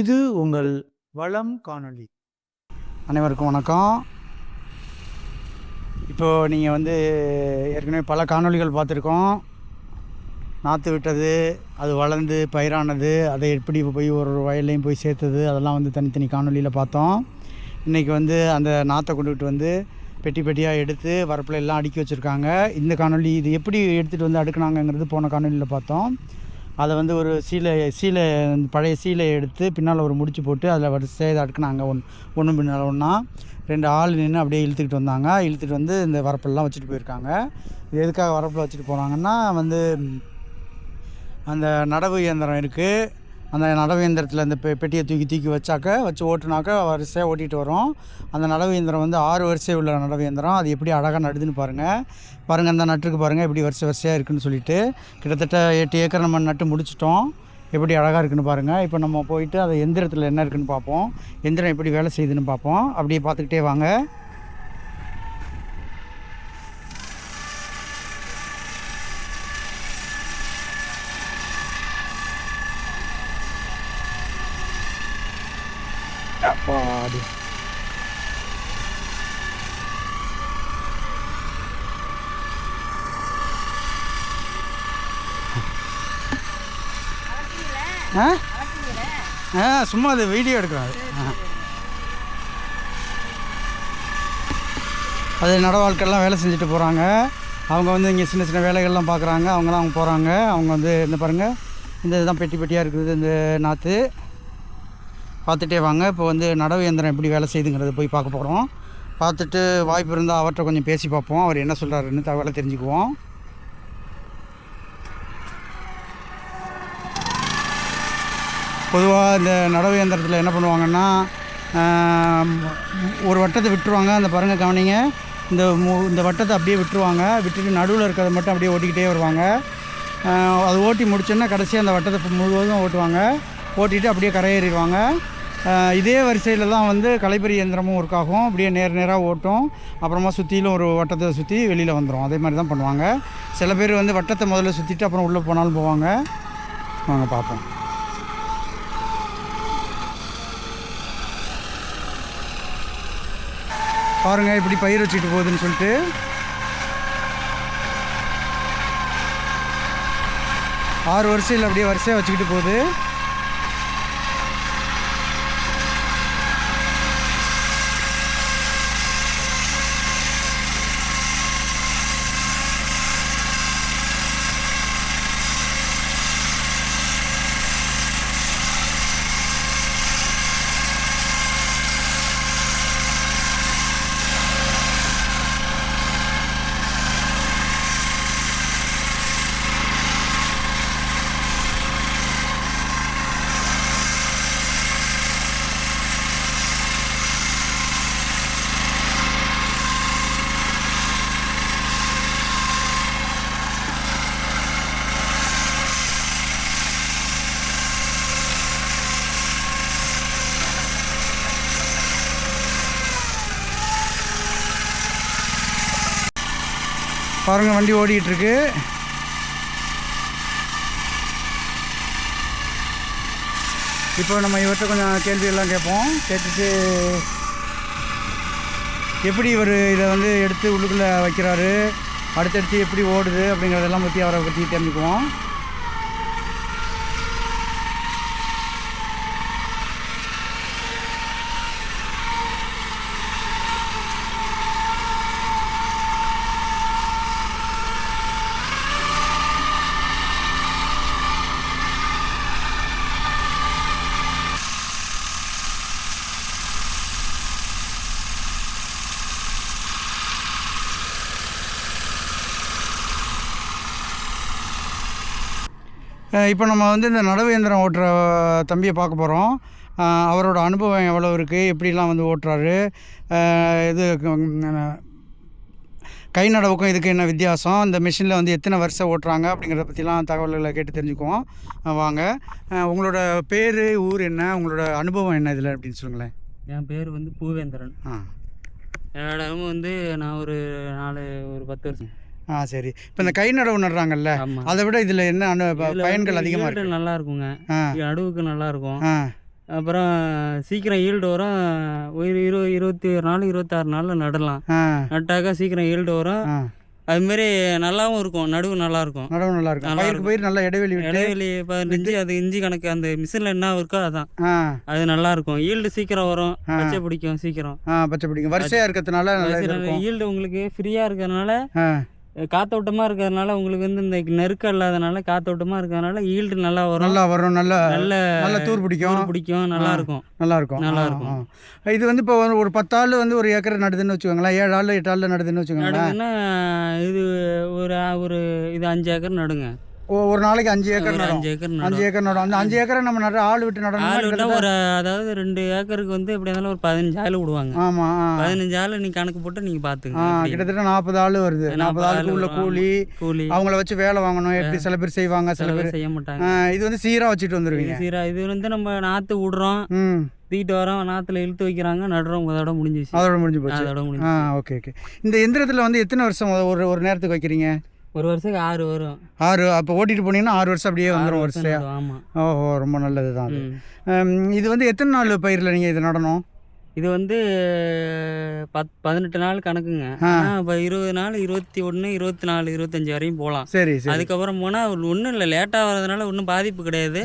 இது உங்கள் வளம் காணொளி. அனைவருக்கும் வணக்கம். இப்போது நீங்கள் வந்து ஏற்கனவே பல காணொளிகள் பார்த்துருக்கோம். நாற்று விட்டது அது வளர்ந்து பயிரானது அதை எப்படி போய் ஒரு ஒரு வயல்லையும் போய் சேர்த்தது அதெல்லாம் வந்து தனித்தனி காணொளியில் பார்த்தோம். இன்றைக்கி வந்து அந்த நாற்றை கொண்டுகிட்டு வந்து பெட்டி பெட்டியாக எடுத்து வரப்பில் எல்லாம் அடுக்கி வச்சுருக்காங்க. இந்த காணொளி இது எப்படி எடுத்துகிட்டு வந்து அடுக்குனாங்கங்கிறது போன காணொளியில் பார்த்தோம். அதை வந்து ஒரு சீலை சீலை பழைய சீலை எடுத்து பின்னால் ஒரு முடிச்சு போட்டு அதில் வரிசையாக இதை அடுக்குனாங்க ஒன் ஒன்று பின்னால் ஒன்றா ரெண்டு ஆள் நின்று அப்படியே இழுத்துக்கிட்டு வந்தாங்க. இழுத்துட்டு வந்து இந்த வரப்பெல்லாம் வச்சுட்டு போயிருக்காங்க. இது எதுக்காக வரப்பில் வச்சுட்டு போனாங்கன்னா வந்து அந்த நடவு இயந்திரம் இருக்குது அந்த நடவு இயந்திரத்தில் அந்த பெ- பெட்டியை தூக்கி தூக்கி வச்சாக்க வச்சு ஓட்டுனாக்க வரிசையாக ஓட்டிகிட்டு வரும். அந்த நடவு இயந்திரம் வந்து ஆறு வரிசை உள்ள நடவு இயந்திரம் அது எப்படி அழகாக நடுதுன்னு பாருங்கள் பாருங்கள் அந்த நட்டுருக்கு பாருங்கள் எப்படி வரிசை வரிசையாக இருக்குன்னு சொல்லிட்டு கிட்டத்தட்ட எட்டு ஏக்கர் நம்ம நட்டு முடிச்சிட்டோம். எப்படி அழகாக இருக்குன்னு பாருங்கள் இப்போ நம்ம போயிட்டு அந்த எந்திரத்தில் என்ன இருக்குன்னு பார்ப்போம். எந்திரம் எப்படி வேலை செய்யுதுன்னு பார்ப்போம். அப்படியே பார்த்துக்கிட்டே வாங்க. அப்பாடி ஆ ஆ சும்மா அது வீடியோ எடுக்கிறோம் அது. அது நட வாழ்க்கையெல்லாம் வேலை செஞ்சுட்டு போகிறாங்க அவங்க வந்து இங்கே சின்ன சின்ன வேலைகள்லாம் பார்க்குறாங்க அவங்களாம் அவங்க போகிறாங்க அவங்க வந்து இந்த பாருங்கள் இந்த இதுதான் பெட்டி பெட்டியாக இருக்குது இந்த நாற்று பார்த்துட்டே வாங்க. இப்போ வந்து நடவு இயந்திரம் எப்படி வேலை செய்யுதுங்கிறத போய் பார்க்க போகிறோம் பார்த்துட்டு வாய்ப்பு இருந்தால் அவர்கிட்ட கொஞ்சம் பேசி பார்ப்போம். அவர் என்ன சொல்கிறாருன்னு தகவலை தெரிஞ்சுக்குவோம். பொதுவாக இந்த நடவு இயந்திரத்தில் என்ன பண்ணுவாங்கன்னா ஒரு வட்டத்தை விட்டுருவாங்க. அந்த பாருங்க கவனிங்க. இந்த மு இந்த வட்டத்தை அப்படியே விட்டுருவாங்க. விட்டுட்டு நடுவில் இருக்கிறத மட்டும் அப்படியே ஓட்டிக்கிட்டே வருவாங்க. அது ஓட்டி முடிச்சோன்னா கடைசியாக அந்த வட்டத்தை முழுவதும் ஓட்டுவாங்க. ஓட்டிட்டு அப்படியே கரையேறிடுவாங்க. இதே வரிசையில் தான் வந்து கலைப்பறி இயந்திரமும் ஒர்க் ஆகும். அப்படியே நேர் நேராக ஓட்டும். அப்புறமா சுற்றிலும் ஒரு வட்டத்தை சுற்றி வெளியில் வந்துடும் அதே மாதிரி தான் பண்ணுவாங்க. சில பேர் வந்து வட்டத்தை முதல்ல சுற்றிட்டு அப்புறம் உள்ளே போனாலும் போவாங்க. வாங்க பார்ப்போம். பாருங்கள் இப்படி பயிர் வச்சுட்டு போகுதுன்னு சொல்லிட்டு. ஆறு வரிசையில் அப்படியே வரிசையாக வச்சுக்கிட்டு போகுது. பாருங்க வண்டி ஓடிக்கிட்டு இருக்கு. இப்போ நம்ம இவர்கிட்ட கொஞ்சம் கேள்வியெல்லாம் கேட்போம். கேட்டுட்டு எப்படி இவர் இதை வந்து எடுத்து உள்ளுக்குள்ளே வைக்கிறாரு? அடுத்தடுத்து எப்படி ஓடுது அப்படிங்கிறதெல்லாம் பற்றி அவரை பற்றி தெரிஞ்சுக்குவோம். இப்போ நம்ம வந்து இந்த நடவு இயந்திரம் ஓட்டுற தம்பியை பார்க்க போகிறோம் அவரோட அனுபவம் எவ்வளோ இருக்குது எப்படிலாம் வந்து ஓட்டுறாரு? இது கை நடவுக்கும் இதுக்கு என்ன வித்தியாசம்? இந்த மிஷினில் வந்து எத்தனை வருஷம் ஓட்டுறாங்க? அப்படிங்கிறத பற்றிலாம் தகவல்களை கேட்டு தெரிஞ்சுக்குவோம். வாங்க. உங்களோட பேர் ஊர் என்ன? உங்களோட அனுபவம் என்ன இதில் அப்படின்னு சொல்லுங்களேன். என் பேர் வந்து பூவேந்திரன். ஆ. என்னோட வந்து நான் ஒரு நாலு ஒரு பத்து வருஷம். ஆ சரி. இப்போ இந்த கை நடவு நடுறாங்கல்ல அதை விட இதில் என்ன பயன்கள் அதிகமாக இருக்கு? நல்லா இருக்குங்க நடுவுக்கு நல்லா இருக்கும் அப்புறம் சீக்கிரம் ஈல்டு வரும் ஒரு இரு இருபத்தி ஒரு நாள் இருபத்தாறு நாளில் நடலாம். நட்டாக்கா சீக்கிரம் ஈல்டு வரும். அதுமாரி நல்லாவும் இருக்கும் நடுவு நல்லா இருக்கும் நடவு நல்லா இருக்கும். பயிருக்கு. பயிர் நல்லா இடைவெளி இடைவெளி பதினஞ்சு அது இஞ்சி கணக்கு அந்த மிஷினில் என்ன இருக்கோ அதான். அது நல்லா இருக்கும் ஈல்டு சீக்கிரம் வரும். பச்சை பிடிக்கும் சீக்கிரம். பச்சை பிடிக்கும். வரிசையாக இருக்கிறதுனால ஈல்டு உங்களுக்கு ஃப்ரீயாக இருக்கிறதுனால காத்தோட்டமாக இருக்கிறதுனால உங்களுக்கு வந்து இந்த நெருக்கம் இல்லாதனால காத்தோட்டமாக இருக்கிறதுனால ஈல்டு நல்லா வரும். நல்லா வரும் நல்லா நல்ல நல்ல தூர் பிடிக்கும். பிடிக்கும் நல்லா. இருக்கும். நல்லா இருக்கும். நல்லா இருக்கும். இது வந்து இப்போ ஒரு- ஒரு பத்து ஆள் வந்து ஒரு ஏக்கர் நடுதுன்னு வச்சுக்கோங்களேன். ஏழு ஆள் எட்டு ஆள் நடுதுன்னு வச்சுக்கோங்களேன். இது ஒரு ஒரு இது அஞ்சு ஏக்கர் நடுங்க. ஒரு நாளைக்கு அஞ்சு ஏக்கர் அஞ்சு ஏக்கர் அஞ்சு ஏக்கர் நடும். அந்த அஞ்சு ஏக்கரை நம்ம நட ஆள் விட்டு நடணும் ஒரு அதாவது ரெண்டு ஏக்கருக்கு வந்து எப்படி இருந்தாலும் ஒரு பதினஞ்சு ஆள் விடுவாங்க. ஆமாம் ஆ. பதினஞ்சு ஆள் நீ கணக்கு போட்டு நீங்க பாத்துங்க கிட்டத்தட்ட நாற்பது ஆள் வருது. நாற்பது ஆளுக்கு ஆள் உள்ள. கூலி கூலி. அவங்கள வச்சு வேலை வாங்கணும். எப்படி சில பேர் செய்வாங்க சில பேர் செய்ய மாட்டாங்க. இது வந்து சீராக வச்சுட்டு வந்துருவீங்க. சீரா. இது வந்து நம்ம நாத்து விடுறோம். தூக்கிட்டு வரோம். நாத்துல இழுத்து வைக்கிறாங்க. நடுறோம். அதோட முடிஞ்சிச்சு. அதோட முடிஞ்சு போச்சு. அதோட முடிஞ்சு ஓகே ஓகே. இந்த எந்திரத்தில் வந்து எத்தனை வருஷம்? ஒரு ஒரு நேரத்துக்கு வைக்கிறீங்க? ஒரு வருஷத்துக்கு ஆறு வரும். ஆறு அப்போ ஓட்டிட்டு போனீங்கன்னா ஆறு வருஷம் அப்படியே வந்துடும் வருஷம் வரிசையா நடுவோம், ஆமா. ஓஹோ ரொம்ப நல்லது தான் அது இது வந்து எத்தனை நாள் பயிரில் நீங்கள் இது நடணும்? இது வந்து பத் பதினெட்டு நாள் கணக்குங்க. இப்போ இருபது நாள் இருபத்தி ஒன்று இருபத்தி நாலு இருபத்தஞ்சி வரையும் போகலாம் சரி அதுக்கப்புறம் போனால் ஒன்றும் இல்லை லேட்டாக வர்றதுனால ஒன்றும் பாதிப்பு கிடையாது.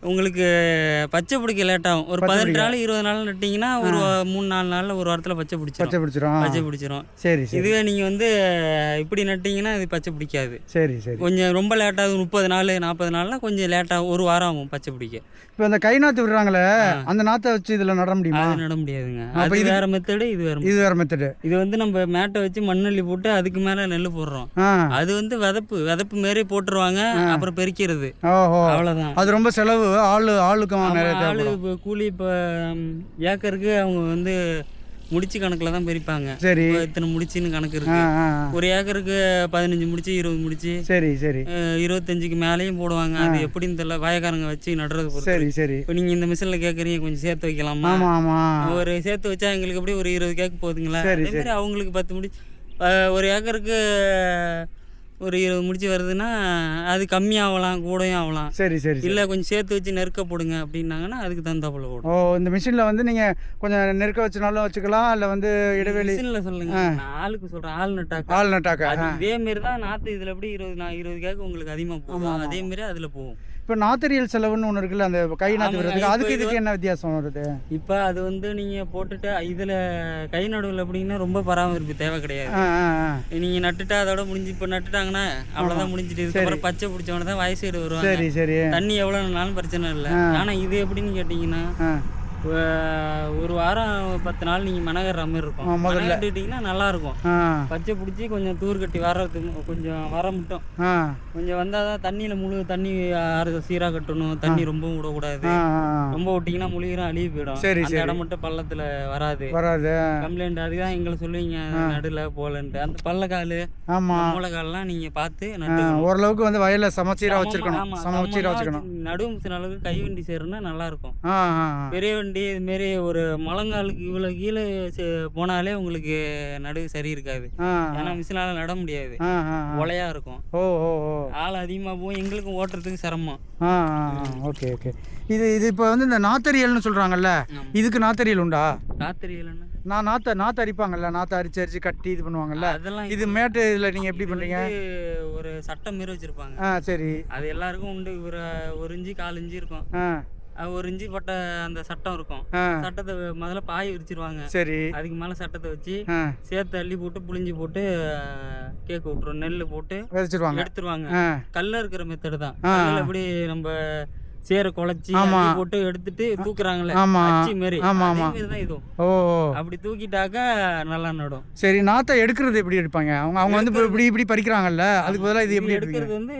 உங்களுக்கு பச்சை பிடிக்க லேட் ஆகும். ஒரு பதினெட்டு. நாள் இருபது நாள் நட்டிங்கன்னா ஒரு மூணு நாலு நாளில் ஒரு வாரத்தில் பச்சை பிடிச்சிரும். பச்சை பிடிச்சிரும். பச்சை பிடிச்சிரும். சரி இதுவே நீங்கள் வந்து இப்படி நட்டிங்கன்னா இது பச்சை பிடிக்காது. சரி சரி. கொஞ்சம் ரொம்ப லேட்டாகும் முப்பது நாள் நாற்பது நாள்னா கொஞ்சம் லேட்டாகும் ஒரு வாரம் ஆகும் பச்சை பிடிக்க. இப்போ அந்த கை நாற்று விடுறாங்களே. அந்த நாற்றை வச்சு இதில் நட முடியுமா? அது நட முடியாதுங்க. அப்ப இது- வேற மெத்தடு இது வேற இது வேறு மெத்தடு இது வந்து நம்ம மேட்டை வச்சு மண்ணள்ளி போட்டு அதுக்கு மேலே நெல் போடுறோம். அது வந்து விதப்பு விதப்பு மாரி போட்டுருவாங்க அப்புறம் பெருக்கிறது ஓஹோ. அவ்வளோதான் அது ரொம்ப செலவு. ஆள் ஆளுக்கும் நிறைய தேவைப்படும். கூலி இப்போ ஏக்கருக்கு அவங்க வந்து முடிச்சு கணக்கில் தான் பிரிப்பாங்க. சரி. இத்தனை முடிச்சுன்னு கணக்கு இருக்கு. ஒரு ஏக்கருக்கு பதினஞ்சு முடிச்சு இருபது முடிச்சு சரி சரி. இருபத்தஞ்சுக்கு மேலேயும் போடுவாங்க. அது எப்படின்னு தெரியல. வயக்காரங்க வச்சு நடுறது சரி சரி. இப்போ நீங்கள் இந்த மிஷினில் கேட்குறீங்க கொஞ்சம் சேர்த்து வைக்கலாமா? ஆமாம் ஒரு சேர்த்து வச்சா எங்களுக்கு எப்படி ஒரு இருபது கேக்கு போகுதுங்களா சரி, அதே மாதிரி அவங்களுக்கு பத்து முடிச்சு ஒரு ஏக்கருக்கு ஒரு இருபது முடிச்சு வருதுன்னா அது கம்மியாகலாம் கூடயும் ஆகலாம் சரி சரி. இல்லை கொஞ்சம் சேர்த்து வச்சு நெருக்க போடுங்க அப்படின்னாங்கன்னா அதுக்கு தகுந்தாப்புல போடும் ஓ இந்த மிஷினில் வந்து நீங்கள் கொஞ்சம் நெருக்க வச்சுனாலும் வச்சுக்கலாம் இல்லை வந்து இடைவெளி? மிஷினில் சொல்லுங்க. ஆளுக்கு சொல்கிறேன் ஆள் நட்டாக்கா. ஆள் நட்டாக்கா அது மாரி தான் நாற்று இதில் எப்படி இருபது நான் இருபது கேக்கு உங்களுக்கு அதிகமாக போகும் அதே மாரி அதில் போகும் இப்போ நாத்தரியல் செலவுன்னு ஒன்று இருக்குல்ல அந்த கை விடுறதுக்கு இப்போ அதுக்கு இது இதுக்கு என்ன வித்தியாசம் வருது? இப்போ அது வந்து நீங்கள் போட்டுட்டு இதில் கை நடுவில் அப்படின்னா ரொம்ப பராமரிப்பு தேவை கிடையாது. நீங்கள் நட்டுட்டா அதோட முடிஞ்சு இப்போ நட்டுட்டாங்கன்னா அவ்வளோதான் முடிஞ்சிட்டு இதுக்கப்புறம் பச்சை பிடிச்சவன தான் வயசு வருவாங்க. சரி சரி. தண்ணி எவ்வளோ நாளும் பிரச்சனை இல்லை. ஆனால் இது எப்படின்னு கேட்டிங்கன்னா ஒரு வாரம் பத்து நாள் நீங்கள் மனகர்ற மாதிரி இருக்கும். முதல்ல. நல்லாயிருக்கும் ஆ. பச்சை பிடிச்சி கொஞ்சம் தூர் கட்டி வர்றதுக்கு கொஞ்சம் வர மட்டும். கொஞ்சம் வந்தால் தான் தண்ணியில் முழு தண்ணி ஆறு சீராக கட்டணும். தண்ணி ரொம்பவும் விடக்கூடாது. ரொம்ப விட்டிங்கன்னா முழுகிறோம் அழுகி போயிடும். சரி, அந்த. இடம் மட்டும் பள்ளத்தில் வராது. வராது கம்ப்ளைண்ட் அதுதான் எங்களை சொல்லுவீங்க நடுல போலன்ட்டு அந்த பள்ளக்கால் ஆமாம் மூளைக்கால்லாம் நீங்கள் பார்த்து ஓரளவுக்கு வந்து வயலை சமச்சீராக வச்சிருக்கணும். சமச்சீராக வச்சுக்கணும் வச்சு நடுவு அளவுக்கு கை வண்டி சேருன்னா நல்லா இருக்கும். ஆ. பெரிய வண்டி இதுமாரி ஒரு முழங்காலுக்கு இவ்வளோ கீழே போனாலே உங்களுக்கு நடுவு சரி இருக்காது. ஏன்னா மிஷினால நட முடியாது. உலையா இருக்கும். ஓ ஓ ஓ. ஆள் அதிகமாக போகும் எங்களுக்கும் ஓட்டுறதுக்கு சிரமம். ஆ ஓகே ஓகே. இது இது இப்போ வந்து இந்த நாத்தரியல்னு சொல்கிறாங்கல்ல ஆமா. இதுக்கு நாத்தரியல் உண்டா? ராத்திரி இல்லைன்னா நான் நாற்ற நாற்று அரிப்பாங்கல்ல நாற்று அரிச்சு அரிச்சு கட்டி இது பண்ணுவாங்கல்ல அதெல்லாம் இது மேட்டு இதில் நீங்கள் எப்படி பண்ணுறீங்க ஒரு சட்டம் மாரி வச்சிருப்பாங்க. ஆ சரி. அது எல்லாருக்கும் உண்டு. ஒரு ஒரு இஞ்சி கால் இஞ்சி இருக்கும். ஆ. ஒரு இஞ்சி பட்ட அந்த சட்டம் இருக்கும். சட்டத்தை முதல்ல பாய் விரிச்சிருவாங்க. சரி. அதுக்கு மேலே சட்டத்தை வச்சு சேர்த்து அள்ளி போட்டு புளிஞ்சு போட்டு கேக் விட்டுரும் நெல் போட்டு விதைச்சிருவாங்க. எடுத்துருவாங்க. கல்ல இருக்கிற மெத்தடு தான். எப்படி நம்ம சேரை. அள்ளி போட்டு எடுத்துட்டு தூக்குறாங்களே ஆமா. மாரி. ஆமா, ஆமா. இதுவும். ஓ. அப்படி தூக்கிட்டாக்கா நல்லா நடும். சரி நாற்றை எடுக்கிறது எப்படி எடுப்பாங்க? அவங்க அவங்க வந்து இப்ப இப்படி இப்படி பறிக்கிறாங்கல்ல அதுக்கு பதிலாக இது எப்படி எடுக்கிறது வந்து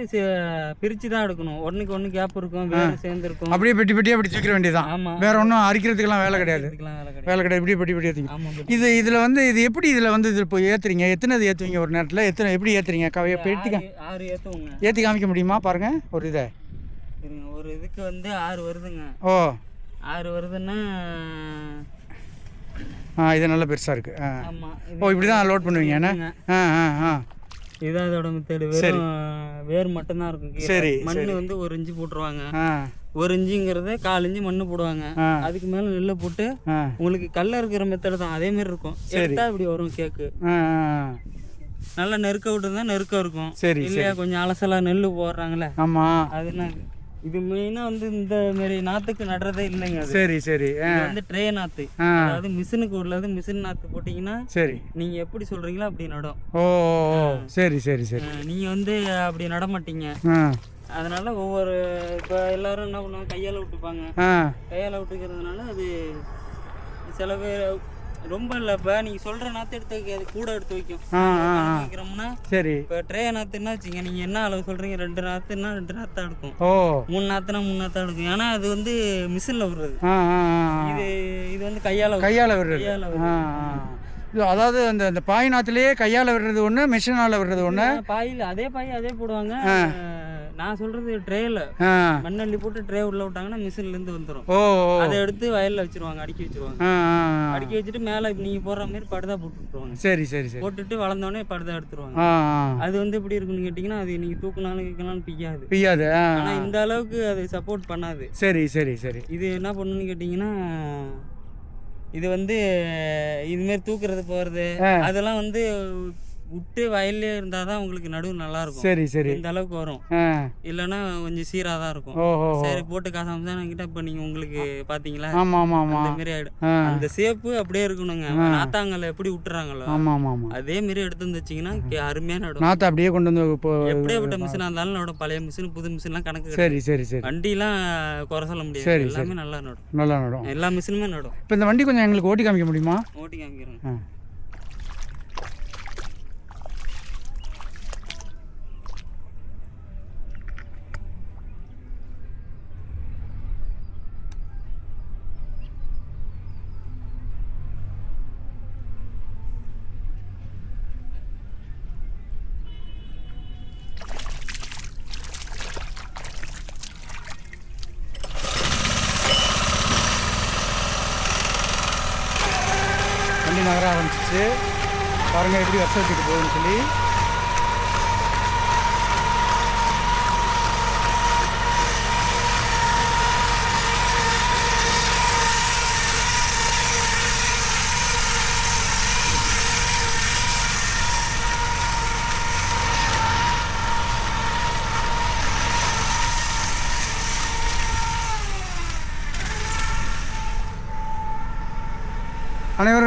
பிரிச்சு தான் எடுக்கணும். ஒண்ணுக்கு ஒண்ணு கேப் இருக்கும் வேறு சேர்ந்து இருக்கும் அப்படியே பெட்டி பெட்டியாக அப்படி தூக்கிற வேண்டியதான் ஆமா. வேற ஒன்றும் அரிக்கிறதுக்கெல்லாம் வேலை கிடையாது. வேலை கிடையாது. இப்படி பெட்டி பெட்டி ஏற்றிங்க இது இதில் வந்து இது எப்படி இதில் வந்து இது இப்போ ஏற்றுறீங்க எத்தனை இது ஏற்றுவீங்க ஒரு நேரத்தில்? எத்தனை எப்படி ஏற்றுறீங்க கவையை பெட்டி ஏற்றி காமிக்க முடியுமா? பாருங்க ஒரு இதை. இருங்க, ஒரு இதுக்கு வந்து ஆறு வருதுங்க. ஓ. ஆறு வருதுன்னா ஆ இது நல்ல பெருசாக இருக்குது ஆ. ஆமா ஓ இப்படி தான் லோட் பண்ணுவீங்க என்ன. ஆ ஆ ஆ. இதான் இதோட மெத்தேடு. வெறும் வேர் மட்டும்தான் இருக்கும். சரி, மண்ணு. வந்து ஒரு இன்ச்சு போட்டுருவாங்க. ஒரு இன்ச்சுங்கிறத கால் இன்ச்சு மண்ணு போடுவாங்க. அதுக்கு மேல நெல்லை போட்டு உங்களுக்கு கல்ல இருக்கிற மெத்தடு தான். அதே மாதிரி இருக்கும். எடுத்தா இப்படி வரும் கேக்கு. நல்லா நெருக்க விட்டுருந்தா நெருக்கம் இருக்கும். சரி இல்லையா கொஞ்சம் அலசலா நெல் போடுறாங்களே ஆமாம் அது என்ன? இது மெயினா வந்து இந்த மாதிரி நாத்துக்கு நடுறதே இல்லைங்க சரி சரி. வந்து ட்ரே நாத்து. அதாவது மிஷினுக்கு உள்ளது மிஷின் நாத்து போட்டிங்கன்னா சரி. நீங்க எப்படி சொல்றீங்களோ அப்படி நடும். ஓ. சரி சரி சரி. நீங்க வந்து அப்படி நட மாட்டீங்க அதனால ஒவ்வொரு இப்போ எல்லாரும் என்ன பண்ணுவாங்க? கையால விட்டுப்பாங்க. கையால விட்டுக்கிறதுனால அது சில பேர் ரொம்ப இல்லை இப்போ நீங்கள் சொல்கிற நாற்று எடுத்து அது கூட எடுத்து வைக்கும். வைக்கிறோம்னா சரி. இப்போ ட்ரே நாற்றுன்னா வச்சுங்க நீங்கள் என்ன அளவு சொல்கிறீங்க ரெண்டு நாற்றுன்னா ரெண்டு நாற்றா எடுக்கும். ஓ. மூணு நாற்றுனா மூணு நாற்றா எடுக்கும். ஏன்னா அது வந்து மிஷினில் விடுறது. இது இது வந்து கையால் கையால் விடுறது. கையால் அதாவது அந்த அந்த பாய் நாத்துலேயே கையால் விடுறது ஒன்று மிஷினால் விடுறது ஒன்று பாயில் அதே பாய் அதே போடுவாங்க. நான் சொல்கிறது ட்ரேயில் ஆ. மண்ணள்ளி போட்டு ட்ரே உள்ள விட்டாங்கன்னா மிஷின்லேருந்து வந்துடும் ஓ ஓ. அதை எடுத்து வயலில் வச்சிருவாங்க அடுக்கி வச்சிருவாங்க. அடுக்கி வச்சுட்டு மேலே நீங்கள் போடுற மாதிரி படுதா போட்டு சரி சரி சரி. போட்டுட்டு வளர்ந்தோடனே படுதா எடுத்துருவாங்க. அது வந்து எப்படி இருக்குன்னு கேட்டிங்கன்னா அது நீங்கள் தூக்குனாலும் கேட்கலாம் பிய்யாது. பிய்யாது ஆ. ஆனால் இந்த அளவுக்கு அது சப்போர்ட் பண்ணாது. சரி சரி சரி. இது என்ன பண்ணுன்னு கேட்டிங்கன்னா இது வந்து இதுமாரி தூக்குறது போகிறது அதெல்லாம் வந்து விட்டு வயல்லே இருந்தால் தான் உங்களுக்கு நடுவு நல்லா இருக்கும் சரி சரி. இந்த அளவுக்கு வரும். இல்லைன்னா கொஞ்சம் சீராக தான் இருக்கும். சரி போட்டு காசாம தான் என்கிட்ட இப்போ நீங்கள் உங்களுக்கு பார்த்தீங்களா ஆமாம் ஆமாம் அந்த ஆமாம் மாதிரி ஆயிடும் அந்த சேப்பு அப்படியே இருக்கணுங்க. நாத்தாங்கல்ல எப்படி விட்டுறாங்களோ ஆமாம் ஆமாம் ஆமாம் அதே மாதிரி எடுத்து வந்து வச்சிங்கன்னா கே- அருமையா நடும். நாற்று அப்படியே கொண்டு வந்து இப்போ எப்படியாப்பட்ட மிஷினாக இருந்தாலும் நடும். பழைய மிஷின் புது மிஷின்லாம் கணக்கு. சரி சரி சரி. வண்டிலாம் குறை சொல்ல முடியாது. எல்லாமே நல்லா நடும். நல்லா நடும். எல்லா மிஷினுமே நடும். இப்போ இந்த வண்டி கொஞ்சம் எங்களுக்கு ஓட்டி காமிக்க முடியுமா? ஓட்டி காமிக்கிறேன் ஆ வண்டி நகர பாருங்கள் எப்படி வருஷம் வச்சுட்டு போகுதுன்னு சொல்லி.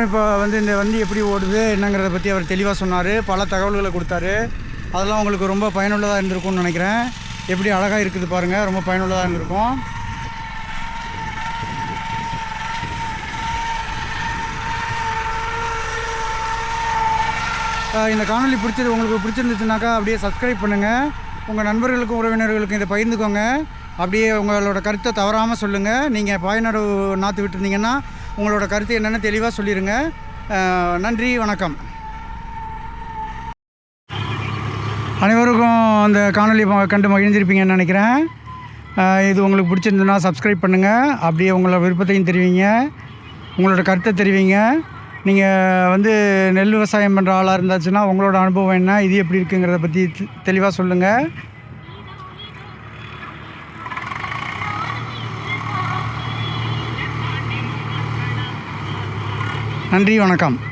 அனைவரும் இப்போ வந்து இந்த வண்டி எப்படி ஓடுது என்னங்கிறத பற்றி அவர் தெளிவாக சொன்னார். பல தகவல்களை கொடுத்தாரு. அதெல்லாம் உங்களுக்கு ரொம்ப பயனுள்ளதாக இருந்திருக்கும்னு நினைக்கிறேன். எப்படி அழகாக இருக்குது பாருங்கள் ரொம்ப பயனுள்ளதாக இருந்திருக்கும். இந்த காணொலி பிடிச்சது உங்களுக்கு பிடிச்சிருந்துச்சுனாக்கா அப்படியே சப்ஸ்கிரைப் பண்ணுங்கள் உங்கள் நண்பர்களுக்கும் உறவினர்களுக்கும் இதை பகிர்ந்துக்கோங்க. அப்படியே உங்களோட கருத்தை தவறாமல் சொல்லுங்கள் நீங்கள் பயனடவு நாற்று விட்டுருந்தீங்கன்னா உங்களோட கருத்து என்னென்னு தெளிவாக சொல்லிடுங்க நன்றி வணக்கம். அனைவருக்கும் அந்த காணொளி ம- கண்டு மகிழ்ந்திருப்பீங்கன்னு நினைக்கிறேன். இது உங்களுக்கு பிடிச்சிருந்ததுன்னா சப்ஸ்கிரைப் பண்ணுங்கள் அப்படியே உங்களோட விருப்பத்தையும் தெரிவிங்க. உங்களோட கருத்தை தெரிவிங்க. நீங்கள் வந்து நெல் விவசாயம் பண்ணுற ஆளாக இருந்தாச்சுன்னா உங்களோட அனுபவம் என்ன இது எப்படி இருக்குங்கிறத பற்றி தெளிவாக சொல்லுங்கள் நன்றி வணக்கம்.